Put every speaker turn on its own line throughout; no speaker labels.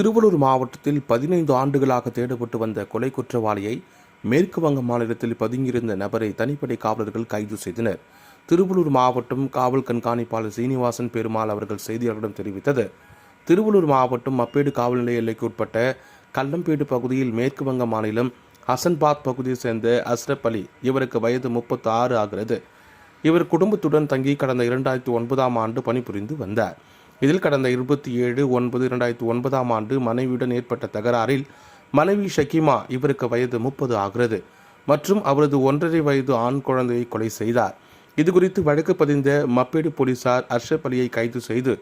திருவள்ளூர் மாவட்டத்தில் பதினைந்து ஆண்டுகளாக தேடப்பட்டு வந்த கொலை குற்றவாளியை மேற்கு வங்க மாநிலத்தில் பதுங்கியிருந்த நபரை தனிப்படை காவலர்கள் கைது செய்தனர். திருவள்ளூர் மாவட்டம் காவல் கண்காணிப்பாளர் சீனிவாசன் பெருமாள் அவர்கள் செய்தியாளர்களிடம் தெரிவித்தது. திருவள்ளூர் மாவட்டம் மப்பேடு காவல் நிலைய எல்லைக்கு உட்பட்ட கல்லம்பேடு பகுதியில் மேற்கு வங்க மாநிலம் ஹசன்பாத் பகுதியைச் சேர்ந்த அஸ்ரப் அலி இவருக்கு வயது முப்பத்தி ஆறு ஆகிறது. இவர் குடும்பத்துடன் தங்கி கடந்த இரண்டாயிரத்தி ஒன்பதாம் ஆண்டு பணிபுரிந்து வந்தார். இதில் கடந்த இருபத்தி ஏழு ஒன்பது இரண்டாயிரத்தி ஒன்பதாம் ஆண்டு மனைவியுடன் ஏற்பட்ட தகராறில் மனைவி ஷகிமா இவருக்கு வயது முப்பது ஆகிறது மற்றும் அவரது ஒன்றரை வயது ஆண் குழந்தையை கொலை செய்தார். இது குறித்து வழக்கு பதிந்த மப்பேடு போலீசார் அர்ஷப் அலியை கைது செய்து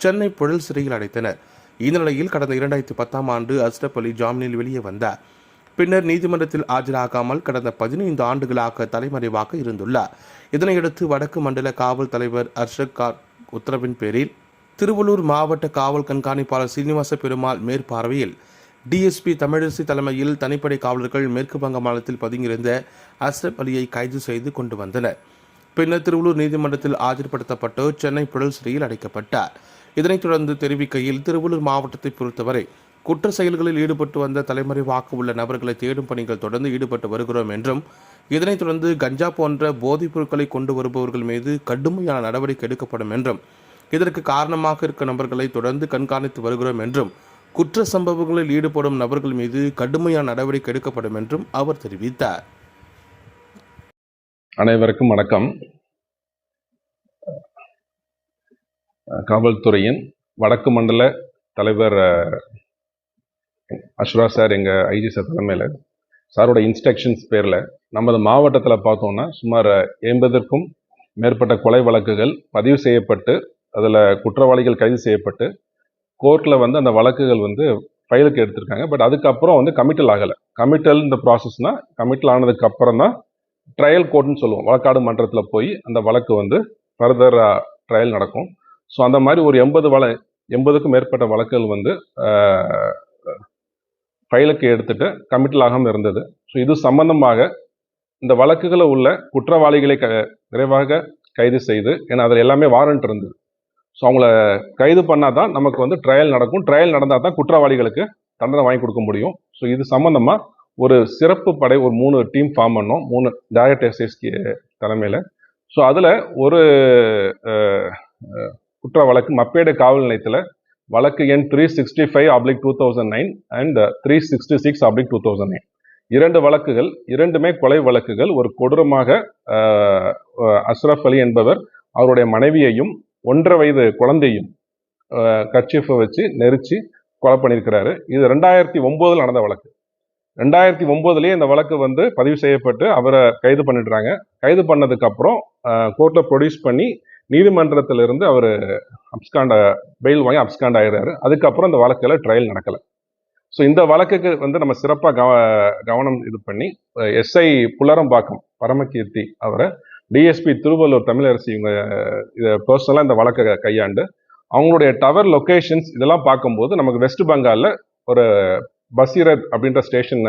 சென்னை புழல் சிறையில் அடைத்தனர். இந்த நிலையில் கடந்த இரண்டாயிரத்தி பத்தாம் ஆண்டு அஷ்ரப் அலி ஜாமீனில் வெளியே வந்தார். பின்னர் நீதிமன்றத்தில் ஆஜராகாமல் கடந்த பதினைந்து ஆண்டுகளாக தலைமறைவாக இருந்துள்ளார். இதனையடுத்து வடக்கு மண்டல காவல் தலைவர் அர்ஷக் கார் உத்தரவின் பேரில் திருவள்ளூர் மாவட்ட காவல் கண்காணிப்பாளர் சீனிவாச பெருமாள் மேற்பார்வையில் டிஎஸ்பி தமிழரசி தலைமையில் தனிப்படை காவலர்கள் மேற்கு வங்க மாநிலத்தில் பதுங்கியிருந்த அஸ்ரப் அலியை கைது செய்து கொண்டு வந்தனர். பின்னர் திருவள்ளூர் நீதிமன்றத்தில் ஆஜர்படுத்தப்பட்டு சென்னை புழல் சிறையில் அடைக்கப்பட்டார். இதனைத் தொடர்ந்து தெரிவிக்கையில் திருவள்ளூர் மாவட்டத்தை பொறுத்தவரை குற்ற செயல்களில் ஈடுபட்டு வந்த தலைமறைவாக உள்ள நபர்களை தேடும் பணிகள் தொடர்ந்து ஈடுபட்டு வருகிறோம் என்றும் இதனைத் தொடர்ந்து கஞ்சா போன்ற போதைப் பொருட்களை கொண்டு வருபவர்கள் மீது கடுமையான நடவடிக்கை எடுக்கப்படும் என்றும் இதற்கு காரணமாக இருக்க நபர்களை தொடர்ந்து கண்காணித்து வருகிறோம் என்றும் குற்ற சம்பவங்களில் ஈடுபடும் நபர்கள் மீது கடுமையான நடவடிக்கை எடுக்கப்படும் என்றும் அவர் தெரிவித்தார்.
அனைவருக்கும் வணக்கம். காவல்துறையின் வடக்கு மண்டல தலைவர் அஹ், சார் எங்கள் ஐஜி சார் தலைமையில் சாரோட இன்ஸ்ட்ரக்ஷன்ஸ் பேரில் நமது மாவட்டத்தில் பார்த்தோம்னா சுமார் எண்பதற்கும் மேற்பட்ட கொலை வழக்குகள் பதிவு செய்யப்பட்டு அதில் குற்றவாளிகள் கைது செய்யப்பட்டு கோர்ட்டில் வந்து அந்த வழக்குகள் வந்து ஃபைலுக்கு எடுத்திருக்காங்க. பட் அதுக்கப்புறம் வந்து கமிட்டல் ஆகலை. கமிட்டல் இந்த ப்ராசஸ்னால் கமிட்டல் ஆனதுக்கு அப்புறம் தான் ட்ரையல் கோர்ட்னு சொல்லுவோம். வழக்காடு மன்றத்தில் போய் அந்த வழக்கு வந்து ஃபர்தர் ட்ரையல் நடக்கும். ஸோ அந்த மாதிரி ஒரு எண்பது வழ எண்பதுக்கும் மேற்பட்ட வழக்குகள் வந்து ஃபைலுக்கு எடுத்துட்டு கமிட்டல் ஆகாமல் இருந்தது. ஸோ இது சம்பந்தமாக இந்த வழக்குகளில் உள்ள குற்றவாளிகளை க விரைவாக கைது செய்து ஏன்னா அதில் எல்லாமே வாரண்ட் இருந்தது. ஸோ அவங்கள கைது பண்ணால் தான் நமக்கு வந்து ட்ரையல் நடக்கும். ட்ரையல் நடந்தால் தான் குற்றவாளிகளுக்கு தண்டனை வாங்கி கொடுக்க முடியும். ஸோ இது சம்மந்தமாக ஒரு சிறப்பு படை ஒரு மூணு டீம் ஃபார்ம் பண்ணோம். மூணு டைரக்ட் எஸ்எஸ்கி தலைமையில். ஸோ அதில் ஒரு குற்ற வழக்கு மப்பேடு காவல் நிலையத்தில் வழக்கு எண் three sixty five oblique two thousand nine and three sixty six oblique two thousand nine இரண்டு வழக்குகள் இரண்டுமே கொலை வழக்குகள். ஒரு கொடூரமாக அஸ்ரஃப் அலி என்பவர் அவருடைய மனைவியையும் ஒன்றரை வயது குழந்தையும் கட்சிஃபை வச்சு நெரிச்சு கொலை பண்ணியிருக்கிறாரு. இது ரெண்டாயிரத்தி ஒம்போதில் நடந்த வழக்கு. ரெண்டாயிரத்தி ஒம்போதுலேயே இந்த வழக்கு வந்து பதிவு செய்யப்பட்டு அவரை கைது பண்ணிடுறாங்க. கைது பண்ணதுக்கப்புறம் கோர்ட்டில் ப்ரொடியூஸ் பண்ணி நீதிமன்றத்திலிருந்து அவர் அப்ஸ்காண்ட பெயில் வாங்கி அப்ஸ்காண்ட் ஆயிடுறாரு. அதுக்கப்புறம் இந்த வழக்கில் ட்ரையல் நடக்கலை. ஸோ இந்த வழக்குக்கு வந்து நம்ம சிறப்பாக கவ கவனம் இது பண்ணி எஸ்ஐ புலரம்பாக்கம் பரமகீர்த்தி அவரை டிஎஸ்பி திருவள்ளூர் தமிழரசி இவங்க இதை பர்சனலாக இந்த வழக்கை கையாண்டு அவங்களுடைய டவர் லொக்கேஷன்ஸ் இதெல்லாம் பார்க்கும்போது நமக்கு வெஸ்ட் பெங்காலில் ஒரு பசீரத் அப்படின்ற ஸ்டேஷன்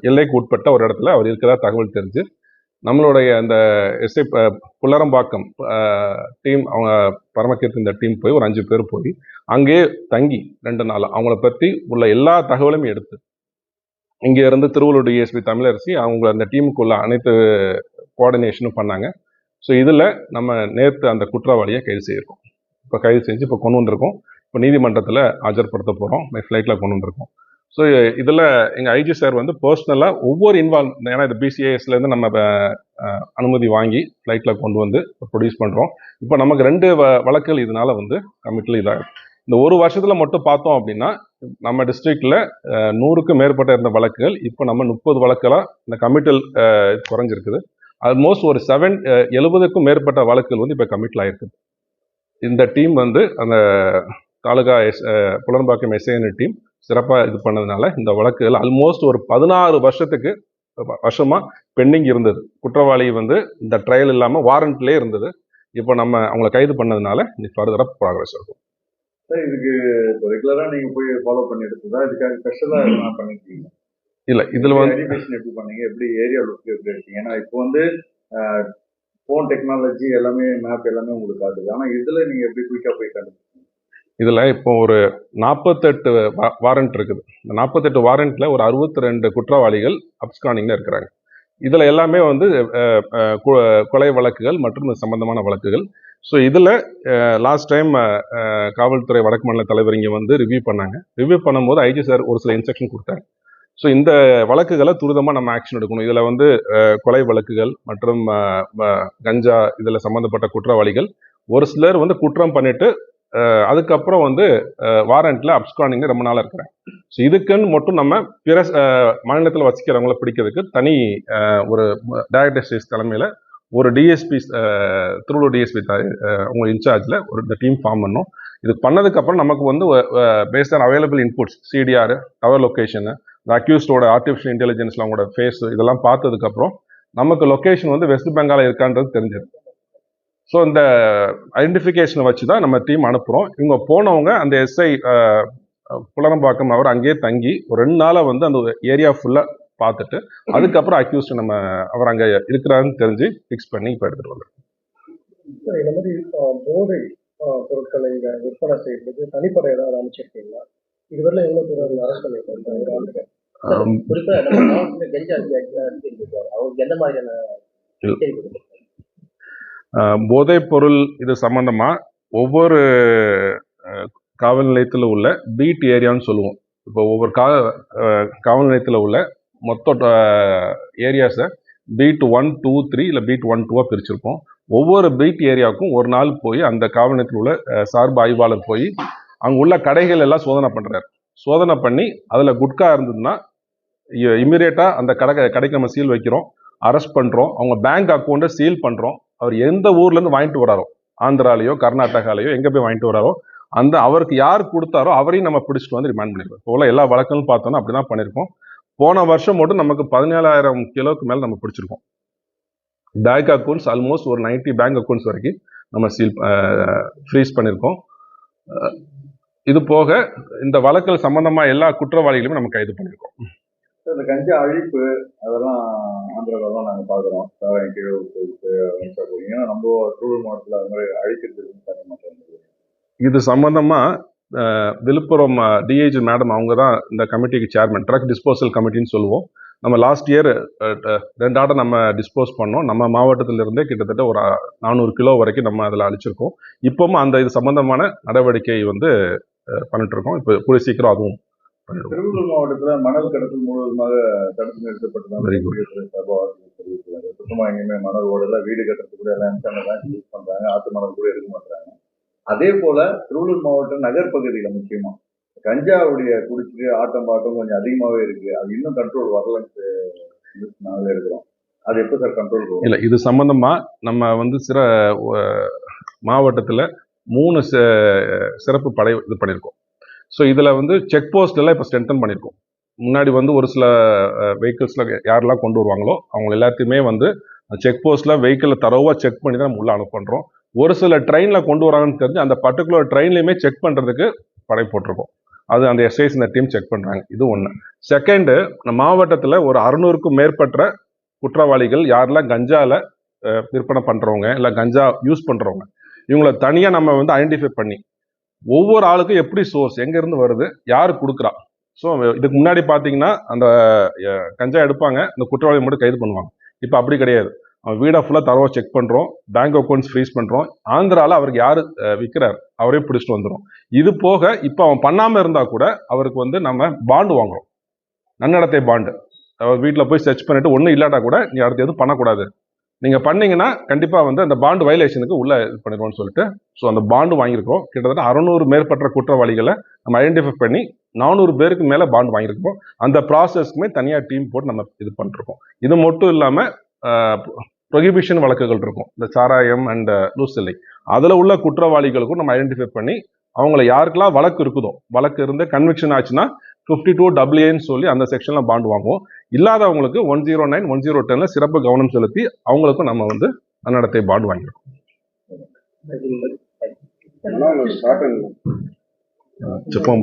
எல்லைக்கு உட்பட்ட ஒரு இடத்துல அவர் இருக்கிறதா தகவல் தெரிஞ்சு நம்மளுடைய அந்த எஸ்ஐ புல்லரம்பாக்கம் டீம் அவங்க பரமக்கீர்த்தி இந்த டீம் போய் ஒரு அஞ்சு பேர் போய் அங்கேயே தங்கி ரெண்டு நாள். அவங்கள பற்றி உள்ள எல்லா தகவலையும் எடுத்து இங்கே இருந்து திருவள்ளூர் டிஎஸ்பி தமிழரசி அவங்க அந்த டீமுக்குள்ள அனைத்து கோஆர்டினேஷனும் பண்ணாங்க. ஸோ இதில் நம்ம நேற்று அந்த குற்றவாளியை கைது செய்யிருக்கோம். இப்போ கைது செஞ்சு இப்போ கொண்டு வந்திருக்கோம் இப்போ நீதிமன்றத்தில் ஆஜர்படுத்த போகிறோம் மை ஃப்ளைட்டில் கொண்டு வந்திருக்கோம் ஸோ இதில் எங்கள் ஐஜி சார் வந்து பர்சனலாக ஒவ்வொரு இன்வால்வ் ஏன்னா இது பிசிஐஎஸ்லேருந்து நம்ம அனுமதி வாங்கி ஃப்ளைட்டில் கொண்டு வந்து ப்ரொடியூஸ் பண்ணுறோம் இப்போ நமக்கு ரெண்டு வ- வழக்குகள் இதனால் வந்து கமிட்டில் இதாக இந்த ஒரு வருஷத்தில் மட்டும் பார்த்தோம் அப்படின்னா நம்ம டிஸ்ட்ரிக்டில் நூறுக்கும் மேற்பட்ட இருந்த வழக்குகள் இப்போ நம்ம முப்பது வழக்கெல்லாம் இந்த கமிட்டல் குறைஞ்சிருக்குது. ஆல்மோஸ்ட் ஒரு செவன் eh, எழுபதுக்கும் மேற்பட்ட வழக்குகள் வந்து இப்போ கமிட்டல் ஆயிருக்குது. இந்த டீம் வந்து அந்த taluka S eh, Pulanpakkam SIN team சிறப்பாக இது பண்ணதுனால இந்த வழக்குகள் ஆல்மோஸ்ட் ஒரு பதினாறு வருஷத்துக்கு வருஷமாக பெண்டிங் இருந்தது. குற்றவாளி வந்து இந்த ட்ரையல் இல்லாமல் வாரண்ட்லேயே இருந்தது. இப்போ நம்ம அவங்கள கைது பண்ணதுனால இது ஃபர்தராக ப்ராக்ரஸ் இருக்கும்
சார் இதுக்கு ரெகுலராக நீங்கள் போய் ஃபாலோ பண்ணி எடுத்ததா இதுக்காக ஸ்பெஷலாக என்ன பண்ணிருக்கீங்க
இல்லை இதில் வந்து
எப்படி பண்ணீங்க? எப்படி ஏரியா லுக் எப்படி எடுத்தீங்க? ஏன்னா இப்போ வந்து ஃபோன் டெக்னாலஜி எல்லாமே மேப் எல்லாமே உங்களுக்கு காட்டுது. ஆனா இதுல நீங்க எப்படி குயிக்கா போய் கண்டுபிடிச்சீங்க?
இதுல இப்போ ஒரு நாற்பத்தெட்டு வாரண்ட் இருக்குது. இந்த நாற்பத்தெட்டு வாரண்ட்ல ஒரு அறுபத்தி ரெண்டு குற்றவாளிகள் அப்ஸ்கானிங்ல இருக்கிறாங்க. இதுல எல்லாமே வந்து கொலை வழக்குகள் மற்றும் இது சம்பந்தமான வழக்குகள். ஸோ இதுல லாஸ்ட் டைம் காவல்துறை வடக்கு மாநில தலைவர் இங்க வந்து ரிவ்யூ பண்ணாங்க. ரிவ்யூ பண்ணும்போது ஐஜி சார் ஒரு சில இன்ஸ்ட்ரக்ஷன் கொடுத்தாங்க ஸோ இந்த வழக்குகளை துரிதமாக நம்ம ஆக்ஷன் எடுக்கணும். இதில் வந்து கொலை வழக்குகள் மற்றும் கஞ்சா இதில் சம்மந்தப்பட்ட குற்றவாளிகள். ஒரு சிலர் வந்து குற்றம் பண்ணிட்டு அதுக்கப்புறம் வந்து வாரண்ட்ல அப்ஸ்கானிங் ரொம்ப நாளாக இருக்கிறேன் ஸோ இதுக்குன்னு மட்டும் நம்ம பிற மாநிலத்தில் வசிக்கிறவங்கள பிடிக்கிறதுக்கு தனி ஒரு டயரக்டர் தலைமையில் ஒரு டிஎஸ்பி திருவள்ளூர் டிஎஸ்பி அவங்க இன்சார்ஜில் ஒரு இந்த டீம் ஃபார்ம் பண்ணோம் இது பண்ணதுக்கப்புறம் நமக்கு வந்து based on available inputs CDR tower location இந்த அக்யூஸ்டோட ஆர்டிஃபிஷியல் இன்டெலிஜென்ஸ்லாம் அவங்களோட ஃபேஸ் இதெல்லாம் பார்த்ததுக்கு அப்புறம் நமக்கு லொக்கேஷன் வந்து வெஸ்ட் பெங்கால இருக்கான்றது தெரிஞ்சது. ஸோ இந்த ஐடென்டிஃபிகேஷனை வச்சு தான் நம்ம டீம் அனுப்புகிறோம் இவங்க போனவங்க அந்த எஸ்ஐ புலனம்பாக்கம் அவர் அங்கேயே தங்கி ஒரு ரெண்டு நாளா வந்து அந்த ஏரியா ஃபுல்லாக பார்த்துட்டு அதுக்கப்புறம் அக்யூஸ்ட் நம்ம அவர் அங்கே இருக்கிறாருன்னு தெரிஞ்சு ஃபிக்ஸ் பண்ணி இப்போ எடுத்துகிட்டு வந்தோம்
இந்த மாதிரி போதை பொருட்களை இங்க விற்பனை செய்யறதுக்கு தனிப்படை ஏதாவது அமைச்சிருக்கீங்களா? இதுவரையில எவ்வளவு பேர் அரெஸ்ட் பண்ணிருக்காங்க? ஒரு ஆண்டுக்கு
ஆம்,
குறிப்பா நம்ம கெஞ்சா அவங்களுக்கு எந்த மாதிரியான
போதைப் பொருள் இது சம்பந்தமா ஒவ்வொரு காவல் நிலையத்தில் உள்ள பீட் ஏரியான்னு சொல்லுவோம். இப்போ ஒவ்வொரு கா காவல் நிலையத்தில் உள்ள மொத்த ஏரியாஸை பீட் ஒன் டூ த்ரீ இல்லை பீட் ஒன் டூவாக பிரிச்சிருப்போம். ஒவ்வொரு பீட் ஏரியாவுக்கும் ஒரு நாள் போய் அந்த காவல் நிலையத்தில் உள்ள சார்பு ஆய்வாளர் போய் அங்கே உள்ள கடைகள் எல்லாம் சோதனை பண்ணுறாரு சோதனை பண்ணி அதில் குட்கா இருந்ததுன்னா இமீடியட்டாக அந்த கடை கடைக்கு நம்ம சீல் வைக்கிறோம் அரெஸ்ட் பண்ணுறோம் அவங்க பேங்க் அக்கௌண்ட்டை சீல் பண்ணுறோம் அவர் எந்த ஊர்ல இருந்து வாங்கிட்டு வராரோ ஆந்திராலேயோ கர்நாடகாலேயோ எங்க போய் வாங்கிட்டு வராரோ அந்த அவருக்கு யார் கொடுத்தாரோ அவரையும் நம்ம பிடிச்சிட்டு வந்து ரிமாண்ட் பண்ணிருக்கோம் இப்போ உள்ள எல்லா வழக்குகளும் பார்த்தோம்னா அப்படிதான் பண்ணியிருக்கோம். போன வருஷம் மட்டும் நமக்கு பதினேழாயிரம் கிலோக்கு மேல நம்ம பிடிச்சிருக்கோம். பேங்க் அக்கௌண்ட்ஸ் ஆல்மோஸ்ட் ஒரு 90 பேங்க் அக்கௌண்ட்ஸ் வரைக்கும் நம்ம சீல் ஃப்ரீஸ் பண்ணியிருக்கோம். இது போக இந்த வழக்குகள் சம்பந்தமா எல்லா குற்றவாளிகளையும் நம்ம கைது பண்ணியிருக்கோம்.
இந்த கஞ்சா அழிப்பு அதெல்லாம் ஆந்திராவில் தான் நாங்கள் பார்க்குறோம். சாராயம் கீழே ஏன்னா நம்ம திருவள்ளூர் மாவட்டத்தில் அது மாதிரி அழிக்கிறதுக்கு பண்ண மாட்டேங்குது.
இது சம்பந்தமா விழுப்புரம் டிஐஜி மேடம் அவங்க தான் இந்த கமிட்டிக்கு சேர்மன் ட்ரக் டிஸ்போசல் கமிட்டின்னு சொல்லுவோம். நம்ம லாஸ்ட் இயர் ரெண்டு ஆட்டை நம்ம டிஸ்போஸ் பண்ணோம். நம்ம மாவட்டத்துல இருந்தே கிட்டத்தட்ட ஒரு நானூறு கிலோ வரைக்கும் நம்ம அதில் அழிச்சிருக்கோம். இப்பவும் அந்த இது சம்பந்தமான நடவடிக்கை வந்து பண்ணிட்டு இருக்கோம் இப்போ கூடிய சீக்கிரம் அதுவும்
திருவள்ளூர் மாவட்டத்தில் மணல் கடத்தல் முழுவதுமாக தடுத்து நிறுத்தப்பட்டதான் சுத்தமாக எங்கேயுமே மணல் ஓடல. வீடு கட்டுறதுக்கு கூட எல்லாம் தான் யூஸ் பண்றாங்க. ஆத்து மணல் கூட எடுக்க மாட்டாங்க அதே போல திருவள்ளூர் மாவட்டம் நகர்ப்பகுதியில முக்கியமா. கஞ்சாவுடைய குடிச்சிட்டு ஆட்டம் பாட்டம் கொஞ்சம் அதிகமாவே இருக்கு. அது இன்னும் கண்ட்ரோல் வரலன்னு நாங்களே இருக்கிறோம். அது எப்போ சார் கண்ட்ரோல்
இல்லை இது சம்பந்தமா நம்ம வந்து அஹ், மாவட்டத்துல மூணு சிறப்பு படை இது பண்ணியிருக்கோம் ஸோ இதில் வந்து செக் போஸ்ட்லாம் இப்போ ஸ்ட்ரென்தன் பண்ணியிருக்கோம் முன்னாடி வந்து ஒரு சில வெஹிக்கிள்ஸில் யாரெல்லாம் கொண்டு வருவாங்களோ அவங்க எல்லாத்தையுமே வந்து செக் போஸ்ட்டில் வெஹிக்கிளை தரவாக செக் பண்ணி தான் நம்ம உள்ளே அனுப்புகிறோம் ஒரு சில ட்ரெயினில் கொண்டு வராங்கன்னு தெரிஞ்சு அந்த பர்டிகுலர் ட்ரெயின்லையுமே செக் பண்ணுறதுக்கு படை போட்டிருக்கோம். அது அந்த எஸ்ஐஸ் இந்த டீம் செக் பண்ணுறாங்க இது ஒன்று செகண்டு நம்ம மாவட்டத்தில் ஒரு அறுநூறுக்கும் மேற்பட்ட குற்றவாளிகள் யாரெல்லாம் கஞ்சாவில் விற்பனை பண்ணுறவங்க இல்லை கஞ்சா யூஸ் பண்ணுறவங்க இவங்கள தனியாக நம்ம வந்து ஐடென்டிஃபை பண்ணி ஒவ்வொரு ஆளுக்கும் எப்படி சோர்ஸ் எங்கேருந்து வருது யார் கொடுக்குறா? ஸோ இதுக்கு முன்னாடி பார்த்தீங்கன்னா அந்த கஞ்சா எடுப்பாங்க அந்த குற்றவாளி மட்டும் கைது பண்ணுவாங்க. இப்போ அப்படி கிடையாது. அவன் வீடை ஃபுல்லாக தரவாக செக் பண்ணுறோம் பேங்க் அக்கௌண்ட்ஸ் ஃப்ரீஸ் பண்ணுறோம் ஆந்திராவில் அவருக்கு யார் விற்கிறார் அவரே பிடிச்சிட்டு வந்துடும் இது போக இப்போ அவன் பண்ணாமல் இருந்தால் கூட அவருக்கு வந்து நம்ம பாண்டு வாங்குறோம். நன்னடத்தை பாண்டு அவர் வீட்டில் போய் சர்ச் பண்ணிட்டு ஒன்றும் இல்லாட்டா கூட நீ அடுத்து எதுவும் பண்ணக்கூடாது. நீங்கள் பண்ணீங்கன்னா கண்டிப்பாக வந்து அந்த பாண்டு வயலேஷனுக்கு உள்ளே இது பண்ணிடுவோம்னு சொல்லிட்டு ஸோ அந்த பாண்டு வாங்கியிருக்கோம். கிட்டத்தட்ட அறநூறு மேற்பட்ட குற்றவாளிகளை நம்ம ஐடென்டிஃபை பண்ணி நானூறு பேருக்கு மேலே பாண்டு வாங்கியிருக்கோம். அந்த ப்ராசஸ்க்குமே தனியாக டீம் போட்டு நம்ம இது பண்ணிருக்கோம். இது மட்டும் இல்லாமல் ப்ரொஹிபிஷன் வழக்குகள் இருக்கும். இந்த சாராயம் அண்ட் லூசிலை அதில் உள்ள குற்றவாளிகளுக்கும் நம்ம ஐடென்டிஃபை பண்ணி அவங்கள யாருக்கெல்லாம் வழக்கு இருக்குதோ வழக்கு இருந்து கன்விக்ஷன் ஆச்சுன்னா ஃபிஃப்டி டூ டபிள்யூஏன்னு சொல்லி அந்த செக்ஷன்ல பாண்டு வாங்குவோம். இல்லாதவங்களுக்கு one zero nine one zero டென்ல சிறப்பு கவனம் செலுத்தி அவங்களுக்கும் நம்ம வந்து நன்னடத்தை பாண்டு வாங்கியிருக்கோம். செப்போம்